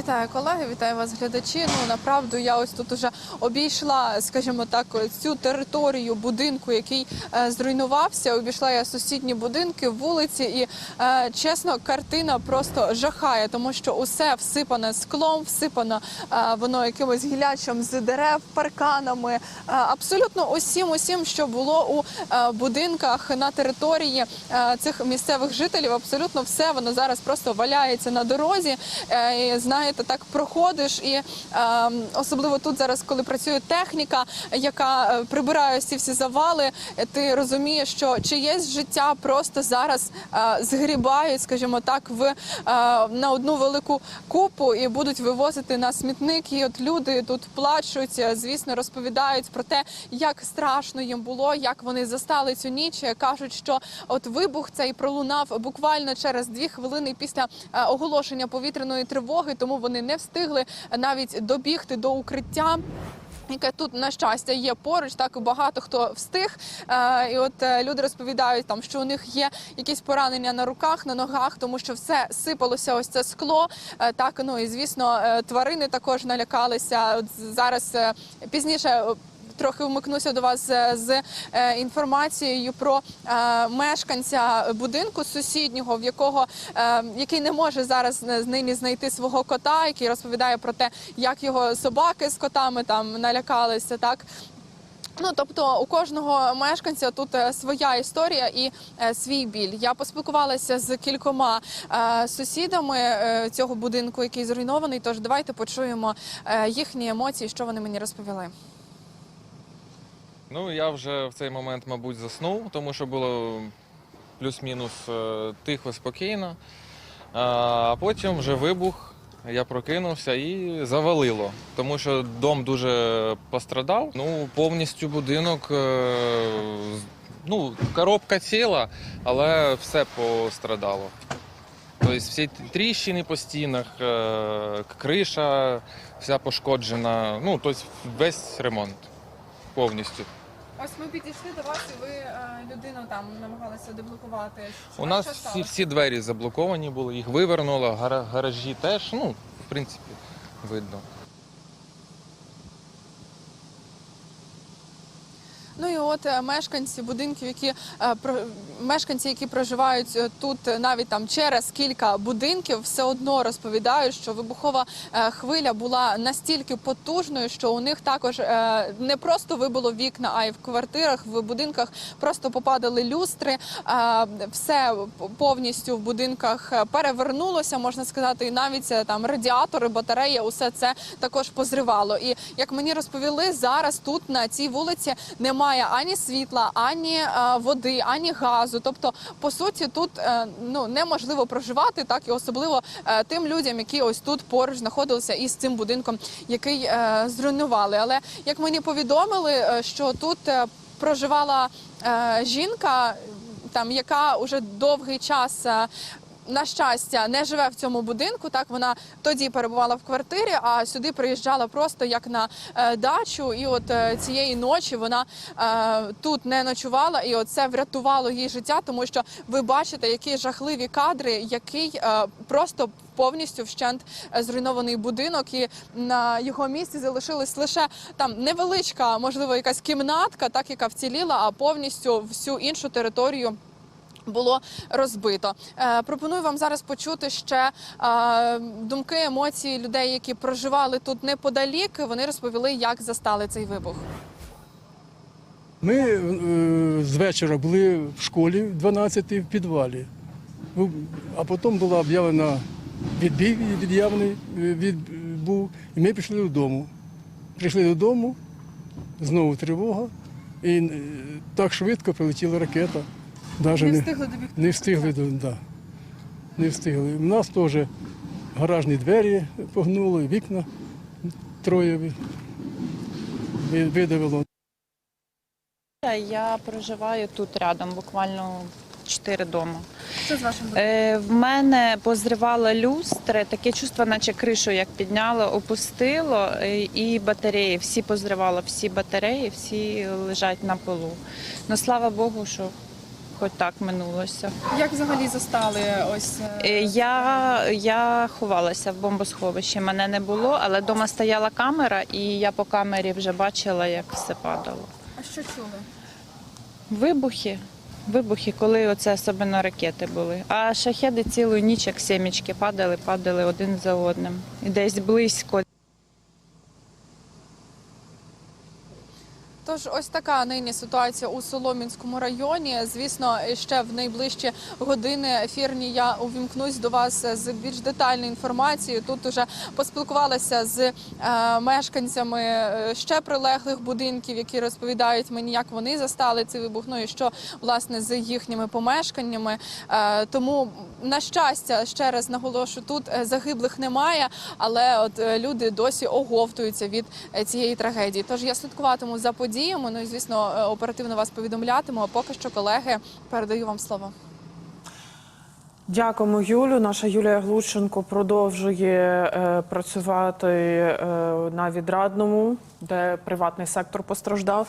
Вітаю колеги, вітаю вас, глядачі. Ну направду я ось тут уже обійшла, скажімо так, цю територію будинку, який е, зруйнувався. Обійшла я сусідні будинки, вулиці, і е, чесно, картина просто жахає, тому що усе всипане склом, всипано е, воно якимось гілячом з дерев, парканами, е, абсолютно усім, усім, що було у е, будинках на території е, цих місцевих жителів. Абсолютно все воно зараз просто валяється на дорозі. Е, і, знаєте, так проходиш, і е, особливо тут зараз, коли працює техніка, яка е, прибирає ці всі завали, ти розумієш, що чиєсь життя просто зараз е, згрібають, скажімо так, в е, на одну велику купу і будуть вивозити на смітник. І от люди тут плачуть, е, звісно, розповідають про те, як страшно їм було, як вони застали цю ніч. Е, кажуть, що от вибух цей пролунав буквально через дві хвилини після оголошення повітряної тривоги, тому вони не встигли навіть добігти до укриття. Яке тут на щастя є поруч, так багато хто встиг. Е, і от е, люди розповідають там, що у них є якісь поранення на руках, на ногах, тому що все сипалося. Ось це скло. Е, так ну і звісно, тварини також налякалися. От зараз пізніше. Трохи вмикнуся до вас е, з е, інформацією про е, мешканця будинку сусіднього, в якого який не може зараз нині знайти свого кота, який розповідає про те, як його собаки з котами там налякалися. Так Ну, тобто у кожного мешканця тут своя історія і е, свій біль. Я поспілкувалася з кількома е, сусідами е, цього будинку, який зруйнований. Тож давайте почуємо е, їхні емоції, що вони мені розповіли. Ну, я вже в цей момент, мабуть, заснув, тому що було плюс-мінус е, тихо, спокійно. А потім вже вибух, я прокинувся і завалило, тому що дом дуже пострадав. Ну, повністю будинок, е, ну, коробка ціла, але все пострадало. Тобто всі тріщини по стінах, е, криша вся пошкоджена. Ну, тобто весь ремонт повністю. Ось ми підійшли до вас, і ви людину там намагалися деблокувати. У нас всі, всі двері заблоковані були, їх вивернуло, гара- гаражі теж, ну, в принципі, видно. Ну і от е, мешканці будинків, які е, мешканці, які проживають е, тут навіть там через кілька будинків, все одно розповідають, що вибухова хвиля була настільки потужною, що у них також не просто вибило вікна, а й в квартирах, в будинках просто попадали люстри. Все повністю в будинках перевернулося, можна сказати, і навіть там радіатори, батареї, усе це також позривало. І як мені розповіли, зараз тут на цій вулиці немає ані світла, ані е, води, ані газу. Тобто, по суті, тут е, ну неможливо проживати, так і особливо е, тим людям, які ось тут поруч знаходилися із цим будинком, який зруйнували. Але як мені повідомили, що тут проживала жінка, там яка уже довгий час. На щастя, не живе в цьому будинку. Так вона тоді перебувала в квартирі, а сюди приїжджала просто як на е, дачу. І от е, цієї ночі вона е, тут не ночувала, і це врятувало їй життя, тому що ви бачите, які жахливі кадри, який просто повністю вщент зруйнований будинок, і на його місці залишилась лише там невеличка, можливо, якась кімнатка, так яка вціліла, а повністю всю іншу територію. Було розбито. Е, пропоную вам зараз почути ще е, думки, емоції людей, які проживали тут неподалік. Вони розповіли, як застали цей вибух. Ми е, з вечора були в школі в 12 в підвалі. Ну, А потім була об'явлена відбій від'явлений від, був, і ми пішли додому. Прийшли додому, знову тривога, і так швидко прилетіла ракета. Даже не, встигли добігти. не встигли да, не встигли. У нас теж гаражні двері погнули, вікна троє ви- ви- видавило. Я проживаю тут рядом, буквально чотири дома. Що з вашим будинком? Е, в мене позривало люстри, таке чувство, наче кришу як підняло, опустило, е, і батареї. Всі позривало, всі батареї, всі лежать на полу. Ну слава Богу, що хоч так минулося. Як взагалі застали ось Е, Я, я ховалася в бомбосховищі. Мене не було, але вдома стояла камера, і я по камері вже бачила, як все падало. а що чули? Вибухи. Вибухи, коли оце особливо ракети були. А шахеди цілу ніч, як сімечки, падали, падали один за одним. І десь близько. Тож ось така нині ситуація у Солом'янському районі. Звісно, ще в найближчі години ефірні я увімкнусь до вас з більш детальною інформацією. Тут уже поспілкувалася з е, мешканцями е, ще прилеглих будинків, які розповідають мені, як вони застали цей вибух. Ну і що власне з їхніми помешканнями. Е, тому на щастя, ще раз наголошую, тут загиблих немає, але от люди досі оговтуються від цієї трагедії. Тож я слідкуватиму за подіями. Ну і звісно, е, оперативно вас повідомлятиму. А поки що, колеги, передаю вам слово. Дякуємо, Юлю. Наша Юлія Глушенко продовжує е, працювати е, на відрадному, де приватний сектор постраждав.